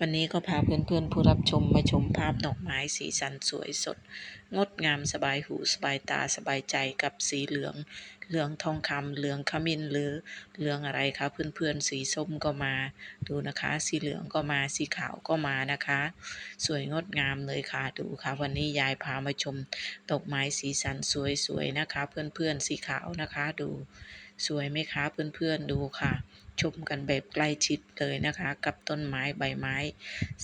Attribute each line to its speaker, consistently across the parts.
Speaker 1: วันนี้ก็พาเพื่อนๆผู้รับชมมาชมภาพดอกไม้สีสันสวยสด งดงามสบายหูสบายตาสบายใจกับสีเหลือง เหลืองทองคำเหลืองขมิ้นหรือเหลืองอะไรคะเพื่อนๆสีส้มก็มาดูนะคะ สีเหลืองก็มาสีขาวก็มานะคะ สวยงดงามเลยค่ะดูค่ะ วันนี้ยายพามาชมดอกไม้สีสันสวยๆนะคะ เพื่อนๆสีขาวนะคะ ดู สวยไหมคะเพื่อนๆดูค่ะ ชมกันแบบใกล้ชิดเลยนะคะ กับต้นไม้ใบไม้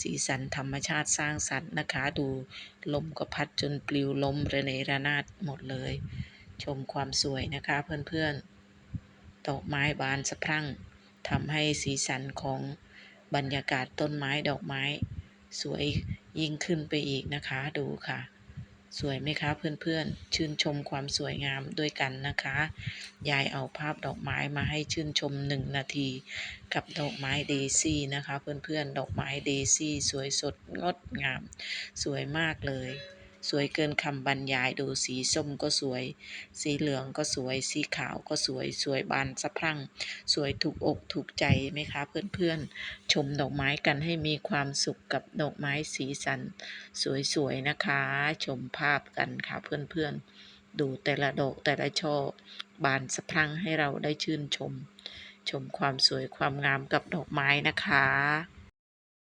Speaker 1: สีสันธรรมชาติสร้างสรรค์นะคะ ดูลมก็พัดจนปลิวล้มระเนระนาดหมดเลย ชมความสวยนะคะเพื่อนๆดอกไม้บานสะพรั่งทำให้สีสันของบรรยากาศต้นไม้ดอกไม้ สวยยิ่งขึ้นไปอีกนะคะดูค่ะ สวยไหมคะเพื่อนๆ ชื่นชมความสวยงามด้วยกันนะคะ ยายเอาภาพดอกไม้มาให้ชื่นชมหนึ่งนาที กับดอกไม้เดซี่นะคะ เพื่อนๆ ดอกไม้เดซี่สวยสดงดงาม สวยมากเลย สวยเกินคำบรรยายดูสีส้มก็สวย สีเหลืองก็สวย สีขาวก็สวย สวยบานสะพรั่ง สวยถูกอกถูกใจไหมคะเพื่อนๆ ชมดอกไม้กันให้มีความสุขกับดอกไม้สีสัน สวยๆนะคะ ชมภาพกันค่ะเพื่อนๆ ดูแต่ละดอกแต่ละช่อบานสะพรั่งให้เราได้ชื่นชม ชมความสวยความงามกับดอกไม้นะคะ